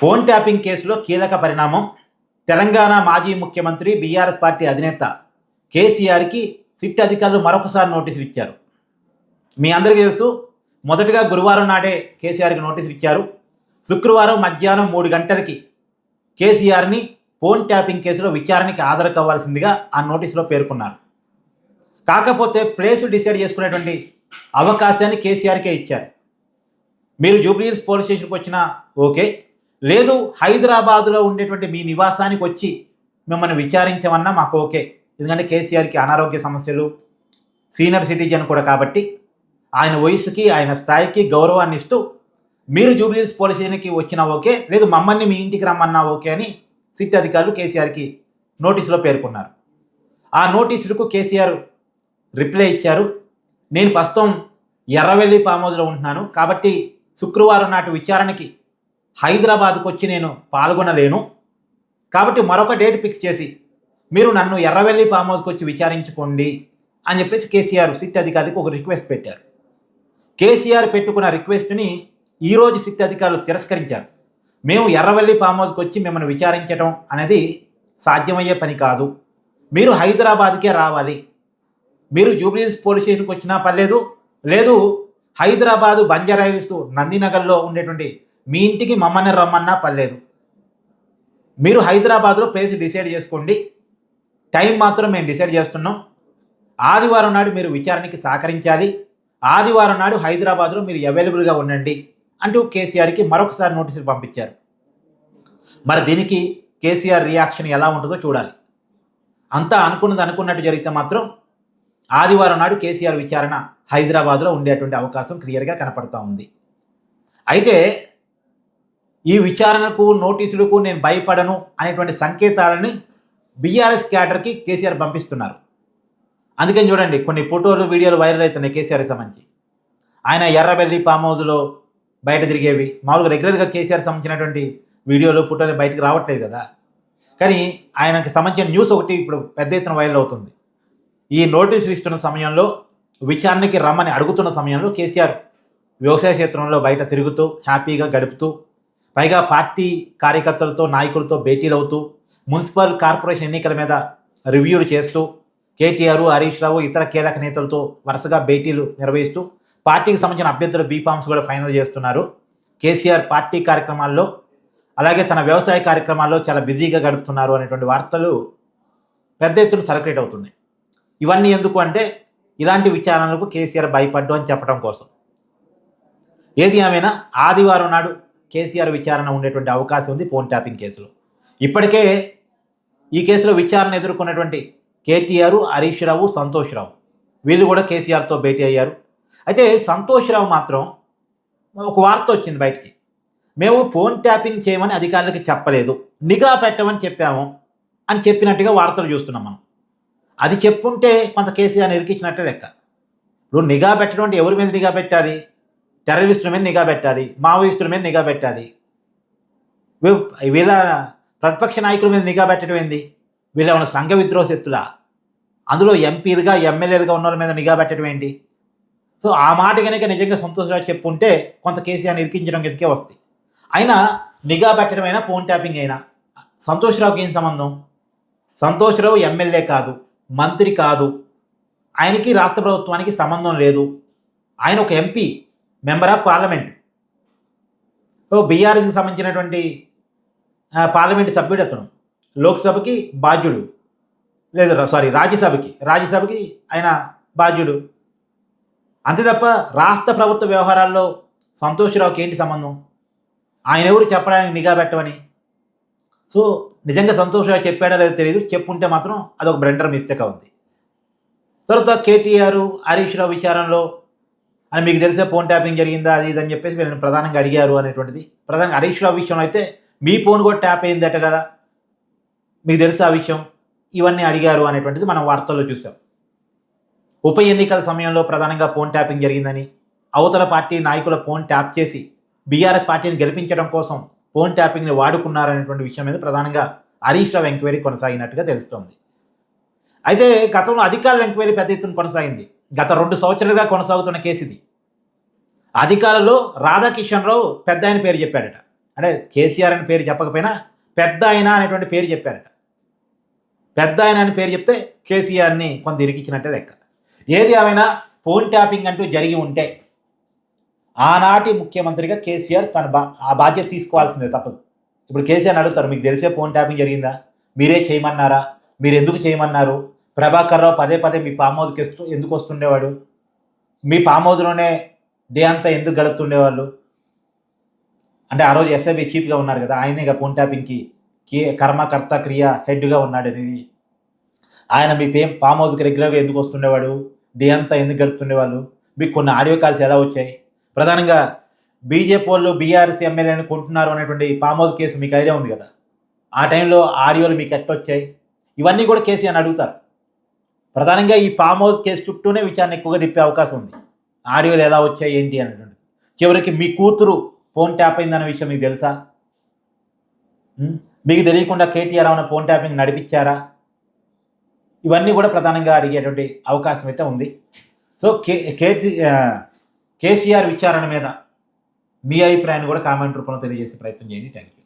Phone tapping కేసులో కీలక పరిణామం. తెలంగాణ మాజీ ముఖ్యమంత్రి బీఆర్ఎస్ పార్టీ అధినేత కేసీఆర్కి సిట్ అధికారులు మరొకసారి నోటీసులు ఇచ్చారు. మీ అందరికీ తెలుసు మొదటగా గురువారం నాడే కేసీఆర్కి నోటీసులు ఇచ్చారు. శుక్రవారం మధ్యాహ్నం మూడు గంటలకి కేసీఆర్ని ఫోన్ ట్యాపింగ్ కేసులో విచారణకి హాజరు కావాల్సిందిగా ఆ నోటీసులో పేర్కొన్నారు. కాకపోతే ప్లేస్ డిసైడ్ చేసుకునేటువంటి అవకాశాన్ని కేసీఆర్కే ఇచ్చారు. మీరు జూబ్లీహిల్స్ పోలీస్ స్టేషన్కి వచ్చినా ఓకే లేదు హైదరాబాదులో ఉండేటువంటి మీ నివాసానికి వచ్చి మిమ్మల్ని విచారించమన్నా మాకు ఓకే. ఎందుకంటే కేసీఆర్కి అనారోగ్య సమస్యలు సీనియర్ సిటిజన్ కూడా కాబట్టి ఆయన వయసుకి ఆయన స్థాయికి గౌరవాన్ని ఇస్తూ మీరు జూబ్లీస్ పోలీస్ స్టేషన్కి వచ్చినా ఓకే లేదు మమ్మల్ని మీ ఇంటికి రమ్మన్నా ఓకే అని సిట్ అధికారులు కేసీఆర్కి నోటీసులో పేర్కొన్నారు. ఆ నోటీసులకు కేసీఆర్ రిప్లై ఇచ్చారు. నేను ప్రస్తుతం ఎర్రవెల్లి పామోదులో ఉంటున్నాను. కాబట్టి శుక్రవారం నాటి విచారణకి హైదరాబాద్కు వచ్చి నేను పాల్గొనలేను. కాబట్టి మరొక డేట్ ఫిక్స్ చేసి మీరు నన్ను ఎర్రవెల్లి ఫామ్ హౌస్కి వచ్చి విచారించుకోండి అని చెప్పేసి కేసీఆర్ సిట్ అధికారికి ఒక రిక్వెస్ట్ పెట్టారు. కేసీఆర్ పెట్టుకున్న రిక్వెస్ట్ని ఈరోజు సిట్ అధికారులు తిరస్కరించారు. మేము ఎర్రవల్లి ఫామ్ హౌస్కి వచ్చి మిమ్మల్ని విచారించడం అనేది సాధ్యమయ్యే పని కాదు. మీరు హైదరాబాద్కే రావాలి. మీరు జూబ్లీహిల్స్ పోలీస్ స్టేషన్కి వచ్చినా పర్లేదు. లేదు హైదరాబాదు బంజారాయిల్స్ నందినగర్లో ఉండేటువంటి మీ ఇంటికి మమ్మల్ని రమ్మన్నా పర్లేదు. మీరు హైదరాబాద్లో ప్లేస్ డిసైడ్ చేసుకోండి. టైం మాత్రం మేము డిసైడ్ చేస్తున్నాం. ఆదివారం నాడు మీరు విచారణకి సహకరించాలి. ఆదివారం నాడు హైదరాబాద్లో మీరు అవైలబుల్గా ఉండండి అంటూ కేసీఆర్కి మరొకసారి నోటీసులు పంపించారు. మరి దీనికి కేసీఆర్ రియాక్షన్ ఎలా ఉంటుందో చూడాలి. అంతా అనుకున్నది అనుకున్నట్టు జరిగితే మాత్రం ఆదివారం నాడు కేసీఆర్ విచారణ హైదరాబాద్లో ఉండేటువంటి అవకాశం క్లియర్గా కనపడుతూ ఉంది. అయితే ఈ విచారణకు నోటీసులకు నేను భయపడను అనేటువంటి సంకేతాలని బీఆర్ఎస్ క్యాడర్కి కేసీఆర్ పంపిస్తున్నారు. అందుకని చూడండి కొన్ని ఫోటోలు వీడియోలు వైరల్ అవుతున్నాయి కేసీఆర్ సంబంధించి. ఆయన ఎర్రబెల్లి ఫామ్ హౌస్లో బయట తిరిగేవి. మామూలుగా రెగ్యులర్గా కేసీఆర్ సంబంధించినటువంటి వీడియోలు ఫోటోలు బయటకు రావట్లేదు కదా. కానీ ఆయనకు సంబంధించిన న్యూస్ ఒకటి ఇప్పుడు పెద్ద ఎత్తున వైరల్ అవుతుంది. ఈ నోటీసులు ఇస్తున్న సమయంలో విచారణకి రమ్మని అడుగుతున్న సమయంలో కేసీఆర్ వ్యవసాయ క్షేత్రంలో బయట తిరుగుతూ హ్యాపీగా గడుపుతూ పైగా పార్టీ కార్యకర్తలతో నాయకులతో భేటీలు అవుతూ మున్సిపల్ కార్పొరేషన్ ఎన్నికల మీద రివ్యూలు చేస్తూ కేటీఆర్ హరీష్ రావు ఇతర కీలక నేతలతో వరుసగా భేటీలు నిర్వహిస్తూ పార్టీకి సంబంధించిన అభ్యర్థుల బీఫామ్స్ కూడా ఫైనల్ చేస్తున్నారు. కేసీఆర్ పార్టీ కార్యక్రమాల్లో అలాగే తన వ్యవసాయ కార్యక్రమాల్లో చాలా బిజీగా గడుపుతున్నారు అనేటువంటి వార్తలు పెద్ద ఎత్తున సర్క్యులేట్ అవుతున్నాయి. ఇవన్నీ ఎందుకు అంటే ఇలాంటి విచారణలకు కేసీఆర్ భయపడ్డు అని చెప్పడం కోసం. ఏది ఏమైనా ఆదివారం నాడు కేసీఆర్ విచారణ ఉండేటువంటి అవకాశం ఉంది ఫోన్ ట్యాపింగ్ కేసులో. ఇప్పటికే ఈ కేసులో విచారణ ఎదుర్కొన్నటువంటి కేటీఆర్ హరీష్ రావు సంతోష్ రావు. వీళ్ళు కూడా కేసీఆర్తో భేటీ అయ్యారు. అయితే సంతోష్ రావు మాత్రం ఒక వార్త వచ్చింది బయటికి. మేము ఫోన్ ట్యాపింగ్ చేయమని అధికారులకు చెప్పలేదు. నిఘా పెట్టమని చెప్పాము అని చెప్పినట్టుగా వార్తలు చూస్తున్నాం మనం. అది చెప్పుంటే కొంత కేసీఆర్ నిరికించినట్టే లెక్క. ఇప్పుడు నిఘా పెట్టడం అంటే ఎవరి మీద నిఘా పెట్టాలి? టెర్రరిస్టుల మీద నిఘా పెట్టాలి మావోయిస్టుల మీద నిఘా పెట్టాలి. వీళ్ళ ప్రతిపక్ష నాయకుల మీద నిఘా పెట్టడం ఏంది? వీళ్ళు ఏమైనా సంఘ విద్రోహ శక్తులా అందులో ఎంపీలుగా ఎమ్మెల్యేలుగా ఉన్న వాళ్ళ మీద నిఘా పెట్టడం ఏంటి? సో ఆ మాట కనుక నిజంగా సంతోషంగా చెప్పుంటే కొంత కేసీఆర్ని ఇరికించడం కిందకే వస్తాయి. అయినా నిఘా పెట్టడం అయినా ఫోన్ ట్యాపింగ్ అయినా సంతోష్రావుకి ఏం సంబంధం? సంతోష్రావు ఎమ్మెల్యే కాదు మంత్రి కాదు. ఆయనకి రాష్ట్ర ప్రభుత్వానికి సంబంధం లేదు. ఆయన ఒక ఎంపీ. Member of parliament. ఓ బీఆర్ఎస్కి సంబంధించినటువంటి పార్లమెంట్ సభ్యుడు అతను. లోక్సభకి బాధ్యుడు. లేదు సారీ రాజ్యసభకి. రాజ్యసభకి ఆయన బాధ్యుడు. అంతే తప్ప రాష్ట్ర ప్రభుత్వ వ్యవహారాల్లో సంతోష్రావుకి ఏంటి సంబంధం? ఆయన ఎవరు చెప్పడానికి నిఘా పెట్టమని? సో నిజంగా సంతోషరావు చెప్పాడో లేదో తెలియదు చెప్పుంటే మాత్రం అదొక బ్రెండర్ మిస్టేక్ అవుద్ది. తర్వాత కేటీఆర్ హరీష్ రావు విచారంలో అని మీకు తెలిసే ఫోన్ ట్యాపింగ్ జరిగిందా? అది ఇది అని చెప్పేసి వీళ్ళని ప్రధానంగా అడిగారు అనేటువంటిది. ప్రధానంగా హరీష్ రావు విషయంలో అయితే మీ ఫోన్ కూడా ట్యాప్ అయిందట కదా? మీకు తెలుసా ఆ విషయం? ఇవన్నీ అడిగారు అనేటువంటిది మనం వార్తల్లో చూసాం. ఉప ఎన్నికల సమయంలో ప్రధానంగా ఫోన్ ట్యాపింగ్ జరిగిందని అవతల పార్టీ నాయకుల ఫోన్ ట్యాప్ చేసి బీఆర్ఎస్ పార్టీని గెలిపించడం కోసం ఫోన్ ట్యాపింగ్ని వాడుకున్నారనేటువంటి విషయం మీద ప్రధానంగా హరీష్ రావు ఎంక్వైరీ కొనసాగినట్టుగా తెలుస్తోంది. అయితే గతంలో అధికారుల ఎంక్వైరీ పెద్ద ఎత్తున కొనసాగింది. గత రెండు సంవత్సరాలుగా కొనసాగుతున్న కేసు ఇది. అధికారులు రాధాకిషన్ రావు పెద్ద ఆయన పేరు చెప్పాడట అంటే కేసీఆర్ అని పేరు చెప్పకపోయినా పెద్ద ఆయన అనేటువంటి పేరు చెప్పారట. పెద్ద ఆయన అని పేరు చెప్తే కేసీఆర్ని కొంత ఇరికిచ్చినట్టే లెక్క. ఏది ఏమైనా ఫోన్ ట్యాపింగ్ అంటూ జరిగి ఉంటే ఆనాటి ముఖ్యమంత్రిగా కేసీఆర్ తన బా ఆ బాధ్యత తీసుకోవాల్సిందే తప్పదు. ఇప్పుడు కేసీఆర్ అడుగుతారు మీకు తెలిసే ఫోన్ ట్యాపింగ్ జరిగిందా? మీరే చేయమన్నారా? మీరు ఎందుకు చేయమన్నారు? ప్రభాకర్ రావు పదే పదే మీ ఫామ్ హౌస్కి ఎందుకు వస్తుండేవాడు? మీ ఫామ్ హౌస్లోనే డే అంతా ఎందుకు గడుపుతుండేవాళ్ళు? అంటే ఆ రోజు ఎస్ఐబి చీఫ్గా ఉన్నారు కదా ఆయనే ఇక ఫోన్ ట్యాపింగ్కి కర్మకర్త క్రియ హెడ్గా ఉన్నాడు అనేది ఆయన మీ పే ఫామ్ హౌస్కి రెగ్యులర్గా ఎందుకు వస్తుండేవాడు? డే అంతా ఎందుకు గడుపుతుండేవాళ్ళు? మీకు కొన్ని ఆడియో కాల్స్ ఎలా వచ్చాయి? ప్రధానంగా బీజేపీ వాళ్ళు బీఆర్సీ ఎమ్మెల్యేని కొంటున్నారు అనేటువంటి ఫామ్ హౌస్ కేసు మీకు ఐడియా ఉంది కదా? ఆ టైంలో ఆడియోలు మీకు ఎట్టొచ్చాయి ఇవన్నీ కూడా కేసీఆర్ అడుగుతారు. ప్రధానంగా ఈ ఫామ్ హౌస్ కేసు చుట్టూనే విచారణ ఎక్కువగా తిప్పే అవకాశం ఉంది. ఆడియోలు ఎలా వచ్చాయి ఏంటి అనేటువంటిది చివరికి మీ కూతురు ఫోన్ ట్యాప్ అయిందన్న విషయం మీకు తెలుసా? మీకు తెలియకుండా కేటీఆర్ ఏమైనా ఫోన్ ట్యాపింగ్ నడిపించారా? ఇవన్నీ కూడా ప్రధానంగా అడిగేటువంటి అవకాశం అయితే ఉంది. సో కే కేటీ కేసీఆర్ విచారణ మీద మీ అభిప్రాయాన్ని కూడా కామెంట్ రూపంలో తెలియజేసే ప్రయత్నం చేయండి. Thank you